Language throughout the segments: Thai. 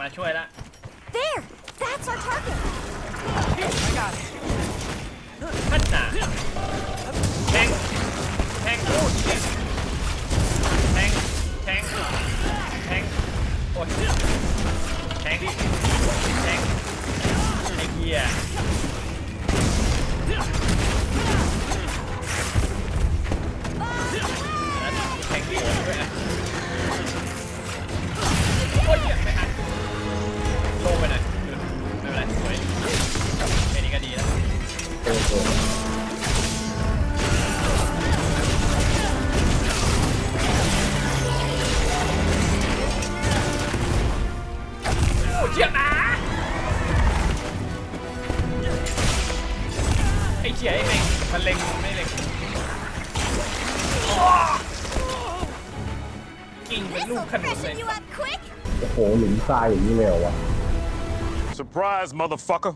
มาช่วยละ There! That's our target! I got it. ท่านหนาแทงแทงพูดเนี่ยแทงแทงแทงโอ้ยแทงแทงไอ้เหี้ยแทงที่โอ้ยด้วย ทรายอย่างนี้เลยเหรอวะ Surprise, motherfucker.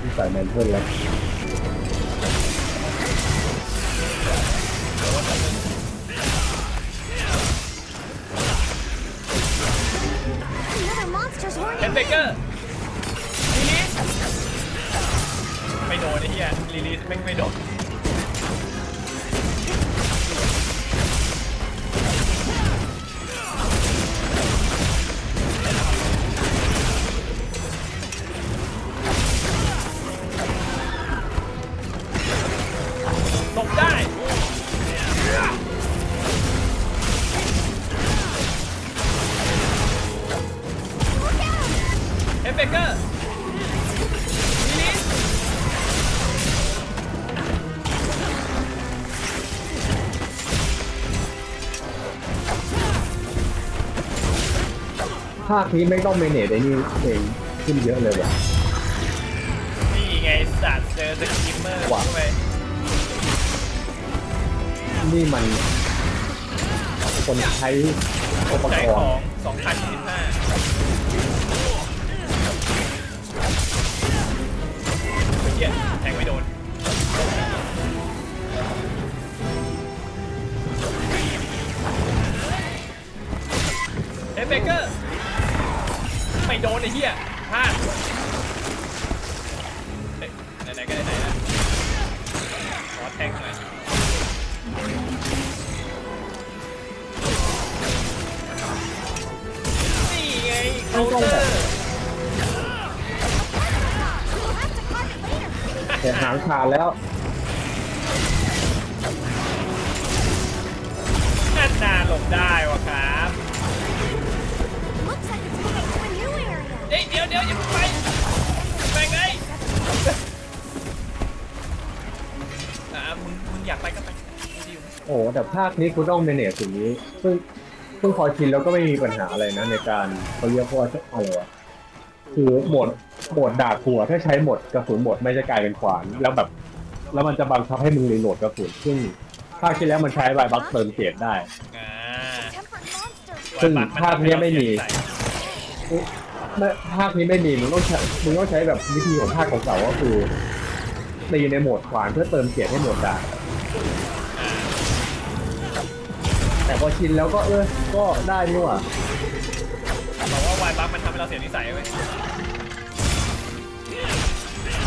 ที่ใส่แมนเทิลแล้ว The other monsters weren't เฮนเบเกอร์ลีลิสไม่โดนไอ้เหี้ยลีลิสแม่งไม่โดน ภาคนี้ไม่ต้องเมเนจไอ้นี่เองขึ้นเยอะเลยว่ะ นี่ไงสัตว์เจอสกิมเมอร์ว่ะ เข้าไปนี่มัน คนใช้อุปจ่ายกขรอณ์ง2,025เมื่อกี้แทงไม่โดนเฮ้ยเบเกอร์ ไม่โดนไอ้เหี้ยพลาดไหนๆก็ไหนๆแล้วขอแทงหน่อยนี่ไงเคาน์เตอร์ We'll have to carve it later! แต่หางขาดแล้ว โอ้โหแต่ภาคนี้คุณต้องเมเนจสิ่งนี้ซึ่งซึ่งพอชินแล้วก็ไม่มีปัญหาอะไรนะในการเขาเรียกว่าอะไรวะคือโหมดโหมดดาบหัวถ้าใช้หมดกระสุนหมดไม่จะกลายเป็นขวาน แล้วแบบ แล้วมันจะบังคับให้มึงรีโหลดกระสุนซึ่งภาคที่แล้วมันใช้ใบบัคเติมเกรดได้ อ่า Tempered monster! ซึ่งวันภาคเนี้ยไม่มีใส่ไม่ภาคนี้ไม่มีมึงต้องใช้มึงต้องใช้แบบวิธีของภาคเก่าๆก็คือตีในโหมดขวานเพื่อเติมเกียรติให้โหมดดาบ แต่พอชินแล้วก็เออก็ได้นี่หว่าบอกว่าวายบัคมันทำให้เราเสียนิสัยเว้ย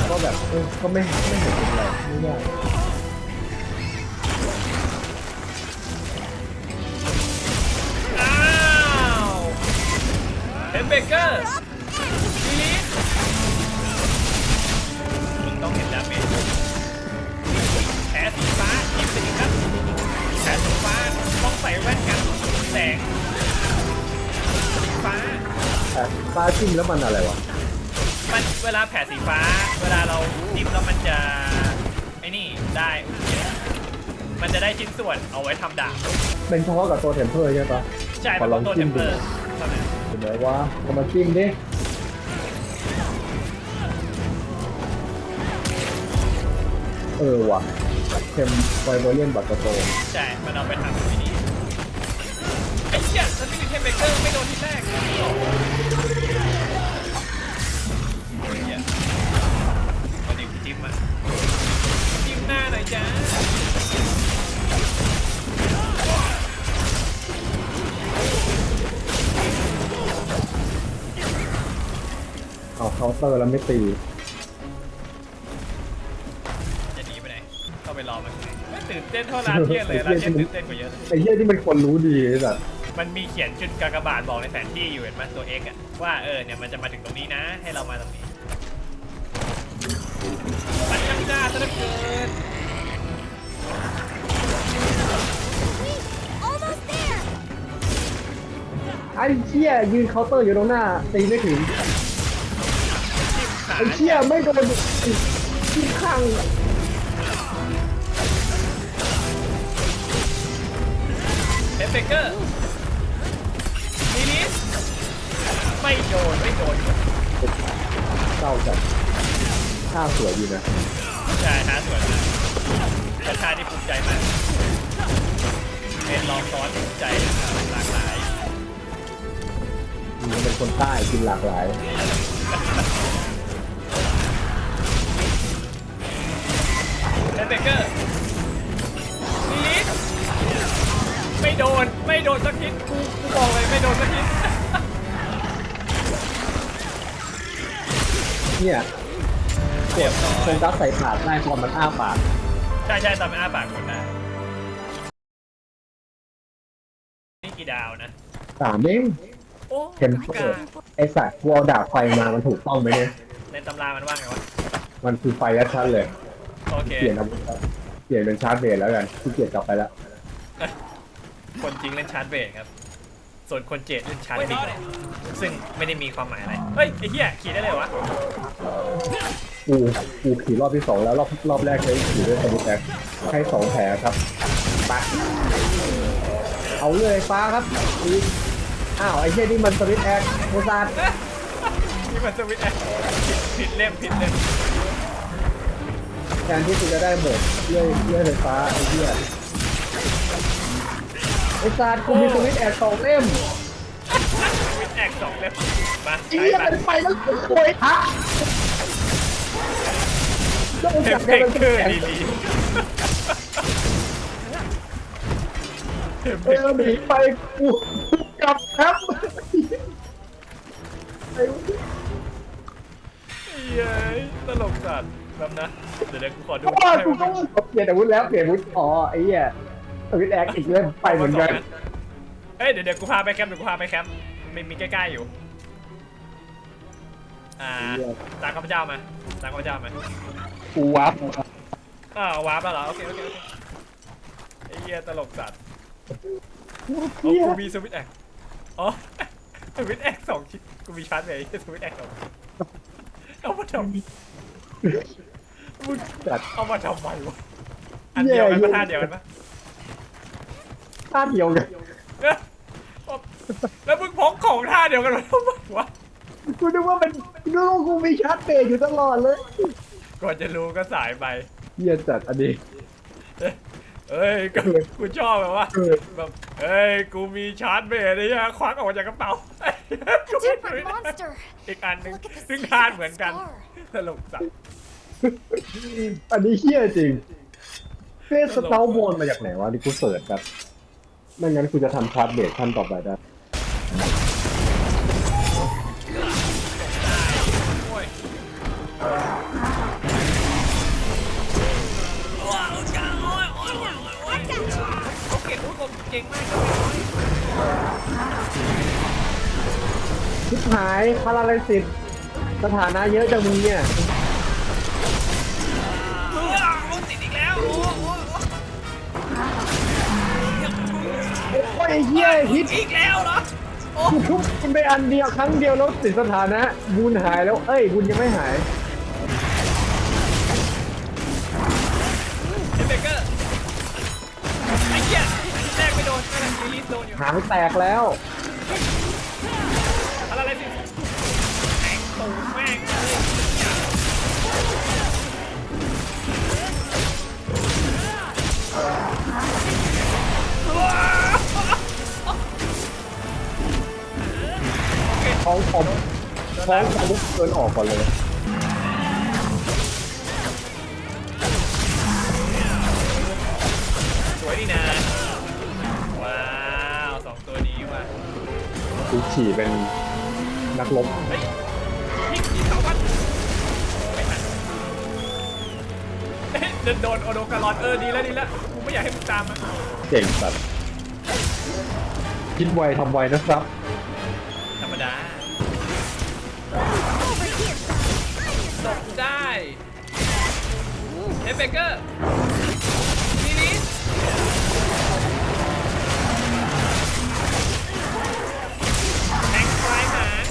ก็แบบเออก็ไม่ไม่เห็นเป็นไรไม่ยากอ้าวเฮมเบเกอร์ลิลิสมึงต้องเห็นดาเมจ แต่ฟ้าจิ้มแล้วมันอะไรวะ มันเวลาแผลสีฟ้า เวลาเราจิ้มแล้วมันจะไอ้นี่ได้ มันจะได้ชิ้นส่วนเอาไว้ทำดาบเป็นเฉพาะกับตัวเทมเพอร์ใช่ปะใช่ขเป็อนลองตัวจิ้เทมมเปดูอร์เท่านั้นเห็นไหมว่าเอามาจิ้มดิเออว่ะเทมไวโอเลียนบัตรโตนใช่มันเอาไปทำที่นี่ไอ้เหี้ยฉันไม่มีเทมเบเกอร์ไม่โดนที่แรก น์เตอร์แล้วไม่ตี จะหนีไปไหนเข้าไปรอมันไม่ตื่นเต้นเท่าร้านเทียนเลยร้านเทียนตื่นเต้นกว่าเยอะเลยไอ้เหี้ยที่มันคนรู้ดีไอ้สัตว์มันมีเขียนจุดกากบาทบอกในแผนที่อยู่เห็นไหมตัว X อะว่าเออเนี่ยมันจะมาถึงตรงนี้นะ ให้เรามาตรงนี้มันช่างจ้าซะเหลือเกิน Almost there! ไอ้เชี่ยยืนเคาน์เตอร์อยู่ตรงหน้าตีไม่ถึงจิ้มขา ไอ้เชี่ยไม่โดนที่ข้างเฮฟเฟเกอร์มินิสไม่โดนไม่โดนเศร้าจัดท่าสวยดีนะใช่ฮะสวยมากประธานที่ภูมิใจมากเป็นรองซ้อนภูมิใจหลากหลายมันเป็นคนใต้กินหลากหลาย เฮฟเฟเกอร์มินิสไม่โดน ไม่โดนสักทีกูกูบอกเลยไม่โดนสักทีเนี่ยเรียบร้อโฟยกัสใส่ปากได้ตอนมันอ้าปาก ใช่ใช่ตอนมันอ้าปากคนได้นี่กี่ดาวนะสามเองโอ้เห็นกาไอสัตว์กูเอาดาบไฟมามันถูกต้องไหมเนี่ยในตำรามันว่าไงวะ มันคือไฟยัดชั้นเลย โอเค เปลี่ยนอาวุธแล้วเปลี่ยนเป็นชาร์จเบสแล้วกันขี้เกียจกลับไปแล้วคนจริงเล่นชาร์จเบรกครับ ส่วนคนเจดเล่นชาร์จบิงซึ่งไม่ได้มีความหมายอะไร เฮ้ยไอ้เหี้ยขี่ได้เลยวะ กูกูขี่รอบที่สองแล้วรอบรอบแรกใช้ขี่ด้วยสวิตช์แอคให้สองแผลครับไปเอาเลยฟ้าครับอีกอ้าวไอ้เหี้ยนี่มันสวิตช์แอคโมซาร์นี่มันสวิตช์แอร์ผิดผิดเล่มผิดเล่ม แทนที่กูจะได้หมดเลื่อยเลื่อยไฟฟ้าไอ้เหี้ยไอ้ซาร์กูมีสวิตช์แอคสองเล่มสวิตช์แอร์สองเล่มมาไอ้ใช้เหี้ยไปมันไปแล้วกูโวยฮะแล้วเอจัฟบเฟกันกเป็นเกอร์แผงดีดีเอฟเฟเอกอหนีไปกูกลับครับไอ้เย้ยตลกสัตว์ แบบนะ เดี๋ยวเดี๋ยวกูขอดูเพราะว่ากูต้องเปลี่ยนอาวุธแล้วเปลี่ยนอาวุธอ๋อไอ้เหี้ยสวิตช์แอคอีกเล่มไปเหมือนกันเฮ้ยเดี๋ยวเดี๋ยวกูพาไปแคมป์เดี๋ยวกูพาไปแคมป์มีมีใกล้ๆอยู่ อ่าตามข้าพเจ้ามาตามข้าพเจ้ามากูวับอ้าววาร์ปแล้วเหรอโอเคโอเคโอเคไอ้เหี้ยตลกสัตว์โอ้เหี้ยกูมีสวิตช์แอคอ๋อสวิตช์แอคสองชิ้นกูมีชาร์จเลยไอ้เหี้ยสวิตช์แอคสองชิ้นเอามาทำ มึงจัดเอามาทำไมวะอันเดียวกันเหี้ปะยท่าเดียวกันปะท่าเดียวกันเนี่ยแล้วมึงพกของท่าเดียวกันมาทำไมวะกูนึกว่าเป็นกูนึกว่ากูมีชาร์จเบรกอยู่ตลอดเลยก่อนจะรู้ก็สายไปเหี้ยจัดอันนี้ เอ้ยกูกูชอบแบบว่าเออแบบเอ้ยกูมีชาร์จเบสไอ้เหี้ยควักออกมาจากกระเป๋ากูไม่ Different monster! อีกอันหนึ่ง Look at the ซึ่ง size คาด of เหมือน the กัน scar. ตลกสัตว์ อันนี้เฮี้ยจริงเฟสสเตาโบนมาจากไหนวะนี่กูเสิร์ชครับไม่งั้นกูจะทำชาร์จเบรกขั้นต่อไปได้โอ้ยเก่งโอ้ยผมากเลยชิบหายพาราไลซิสสถานะเยอะจังมึงเนี่ย ไอ้เฮี้ยฮิตอีกแล้วเหรอโอ้กูทุบมันไปอันเดียวครั้งเดียวแล้วติดสถานะบุญหายแล้วเอ้ยบุญยังไม่หายเฮเบเกอร์ไอ้เหี้ยแรกไม่โดนนั่นแหละรีลีสโดนอยู่หางแตกแล้วอะไรอะไรสิแม่งตูดแม่งเลย ท้องผมท้องคอมเดินออกก่อนเลย สวยดีนะ ว้าวสองตัวนี้ว่ะกูขี่เป็นนักลบเฮ้ยนี่สาบ้านไม่ทันเอ๊ะเดินโดนโอโดการอนเออดีแล้วดีแล้วกูไม่อยากให้มึงตามมันเก่งสัตว์คิดไวทำไวนะครับ ฟเบเกอร์นี่นี่แทงไฟหาง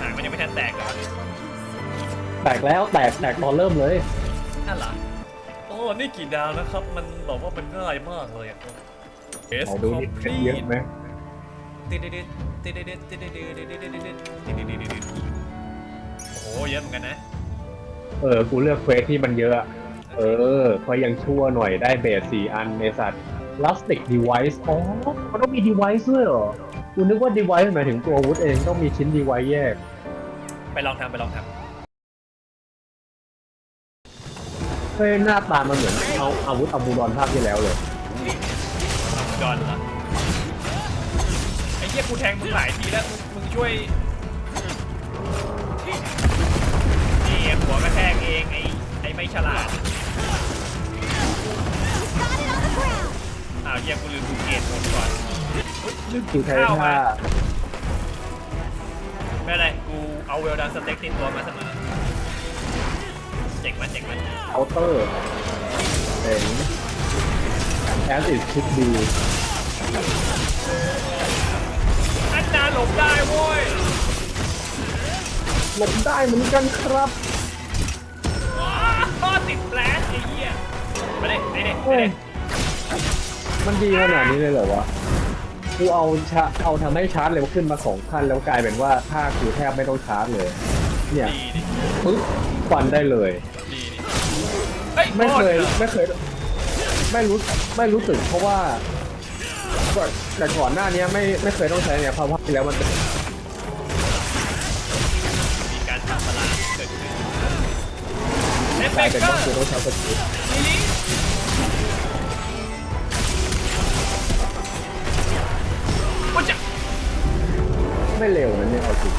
หางมันยังไม่ทันแตกเลยวะแตกแล้วแตกแตกตอนเริ่มเลยนั่นเหรอโอ้นี่กี่ดาวนะครับ มันบอกว่ามันง่ายมากเลยอะเอสเอาดูนี่เพชรเยอะไหมติดดิดติดดิดติดดิดติดดิดติดดิดติดดิดติดดิดโอ้โหเยอะเหมือนกันนะ เออ กูเลือกเควสที่มันเยอะ เออพอยังชั่วหน่อยได้เบสสี่อันในสัตว์ plastic device อ๋อมันต้องมี device ด้วยเหรอ กูนึกว่า device หมายถึงตัวอาวุธเองต้องมีชิ้น device แยก ไปลองทำไปลองทเฮ้ยหน้าตามันเหมือนเอาอาวุธอามูรอนภาคที่แล้วเลยำทำจอนเหรอไอ้เหี้ยกูแทงมึงหลายทีแล้วมึงมึงช่วยนี่ หัวกระแทกเองไอ้ไอ้ไม่ฉลาด Got it on the ground. อ้าวเหี้ยกูลืมดูเกตหมดก่อนคือใช้เข้ามาท่าไม่เป็นไรกูเอาเวลดันสเต็กติดตัวมาเสมอเจ๋งมันเจ๋งมันเคาน์เตอร์เป็น as it should be อันนาหลบได้โว้ยหลบได้เหมือนกันครับว้าวติดแฟลชไอ้เหี้ยมาเลยไอ้เด็กไอ้เฮ้ยเด็กมันดีขนาดนี้เลยเหรอวะกูเอาชาเอาทำให้ชาร์จเร็วขึ้นมาสองขั้นแล้วกลายเป็นว่าถ้าคือแทบไม่ต้องชาร์จเลย เนี่ยดีดิปึ๊บฟันได้เลย ดีดิเฮ้ยไม่เคยโทษหรอไม่เคย ไม่รู้ไม่รู้สึกเพราะว่าก่อนแต่ก่อนหน้านี้ไม่ไม่เคยต้องใช้เนี่ยเพราะว่าที่แล้วมันเป็น กเฟลายเป็นว่าร์คือต้องใช้สกิลลิลิโอ้จะไม่เร็วนะเนี่ยเอาจริง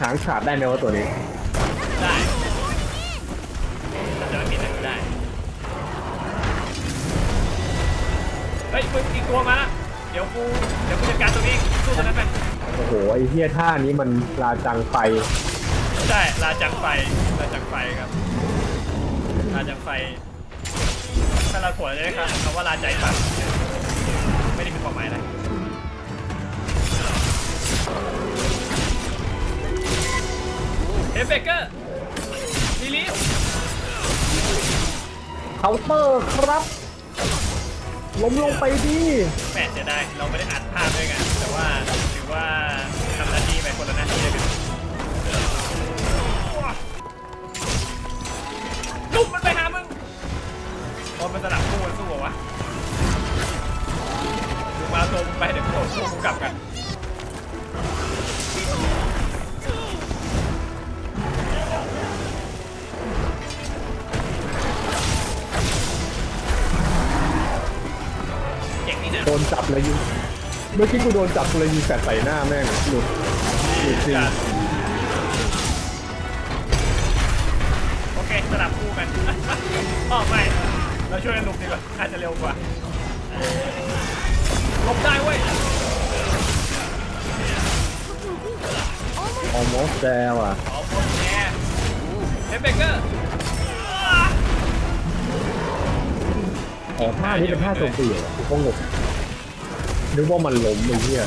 หางขาดได้ไหมว่าตัวนี้ได้ถ้าจะไม่ผิดนะได้ เฮ้ยมึงอีกตัวมาละเดี๋ยวกู เดี๋ยวกูจัดการตัวนี้สู้ตัวนั้นไป โอ้โหไอ้เฮียท่านี้มันลาจังไฟใช่ลาจังไฟลาจังไฟครับ ลาจังไฟถ้าเราผลจะได้ครับคำว่าลาใจฝันไม่ได้มีความหมายอะไรเอฟเฟกเกอร์ลิลิเคาน์เตอร์ครับ ล้มลงไปดิแปดจะได้ เราไม่ได้อัดภาพด้วยกัน แต่ว่าถือว่าทำหน้าที่ไปคนละหน้าที่เลยกัน ลุกมันไปหามึงบอลมันสลับคู่กันสู้เหรอวะมึงมาตัวมึงไปเดี๋ยวกูสู้กูกลับกันเก่งนี่นะโดนจับเลยยิงเมื่อกี้กูโดนจับกูเลยยิงแฟดใส่หน้าแม่งหลุดหลุดจริงโอ สลับคู่กันอ๋อไม่ เราช่วยกันลุกดีกว่าอาจจะเร็วกว่าลบได้เว้ย almost there ว่ะขอบคุณแน่เฮฟเบเกอร์อ๋อท่านี้เป็นท่าโจมตีเหรอกูก็งงนึกว่ามันล้มไอ้เหี้ย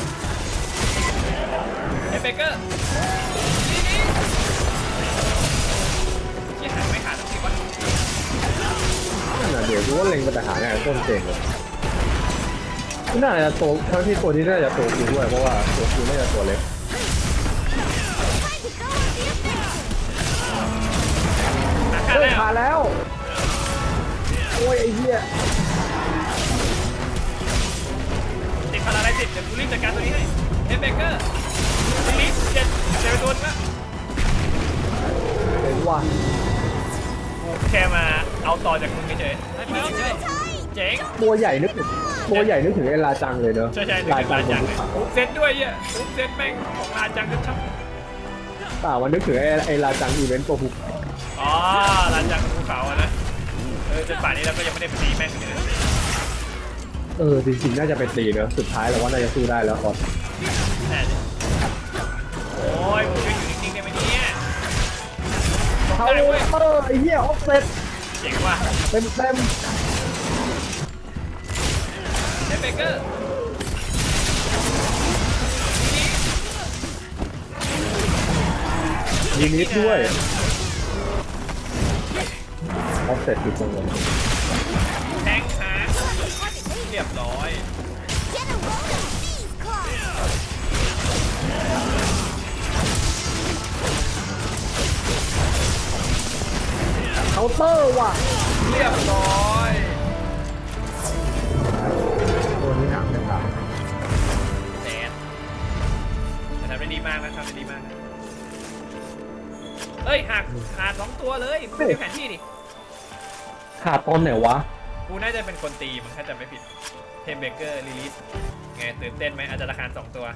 เฮฟเบเกอร์นี่นี่ ที่หายไม่ขาดสักทีวะนั่นน่ะเดี๋ยวกูว่าเล็งไปแต่หาเนี่ยต้นเก่งเลยน่าจะโตทั้งที่ตัวนี้น่าจะโตัวคิวด้วยเพราะว่าตัวคิวน่าจะตัวเล็กอาขาเฮ้ยแล้วมาแล้ว โอ้ยไอ้เหี้ยติดพาราไลติดเดี๋ยวกูรีบจัดการตัวนี้ให้เฮฟเบเกอร์ลิลิเจ็ดเจ็ดไปตัวนึงละเห็นว่า แค่มาเอาต่อจากมึงเฉยๆไม่เป็นไรเฉย tight. เจ๋งตัวใหญ่นึกถึงตัวใหญ่นึกถึงไอ้ลาจังเลยเนอะใช่ใช่ถึงลาลาจังบจันงภูเลยเขาทุบเซตด้วยเหี้ยทุบเซตแม่งของลาจังกันชับเปล่ามันนึกถึงไอ้ไอ้ลาจังอีเวนต์ตัวภูอ๋อหลังจากภูเขาอะนะเออจนป่านนี้เราก็ยังไม่ได้ไปตีแม่งเลยนะเออจริงๆน่าจะเป็นตีเนอะสุดท้ายเราว่าน่าจะสู้ได้แล้วก่อน ได้เว้ยเออไอ้เหี้ยออฟเซ็ตเจ๋งว่ะเต็มเต็มเดฟเบเกอร์มีนิดด้วยออฟเซ็ตคือตรงนั้นแทงหางเรียบร้อย Get a roll of these claws. าน์เตอร์ว่ะเรียบร้อยตัวนี้หนักนะครับแดนแต่ทำได้ดีมากนะทำได้ดีมากนะเอ้ยหักขาดสองตัวเลยไม่ได้แผนที่ดิขาดตอนไหนวะ กูน่าจะเป็นคนตีมันถ้าจำไม่ผิดเทมเบเกอร์ลิลิสไงตื่นเต้นไหมอาจจะราคาสองตัว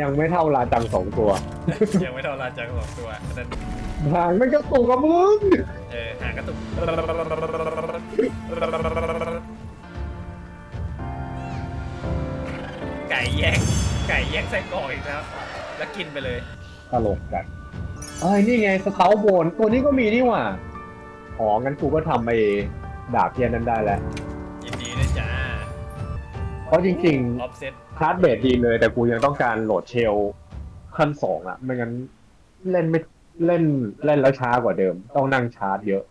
ยังไม่เท่าลาจังสองตัวยังไม่เท่าราจังสองตัวอันนั้นหางมันก็ตกกับมึงเออหางกระตุกไก่แย่งไก่แย่งไส้กรอกอีกแล้ว แล้วกินไปเลยตลกกันเอ้ยนี่ไงสเตาโบนตัวนี้ก็มีนี่หว่าอ๋องั้นกูก็ทำไอ้ดาบเทียนนั้นได้แล้ว ราะจริงออฟเซ็ตๆคาร์ดเบดดีเลย แต่กูยังต้องการโหลดเชลขั้นสองอะไม่งั้นเล่นไม่เล่นเล่นแล้วช้ากว่าเดิม ต้องนั่งชาร์จเยอะ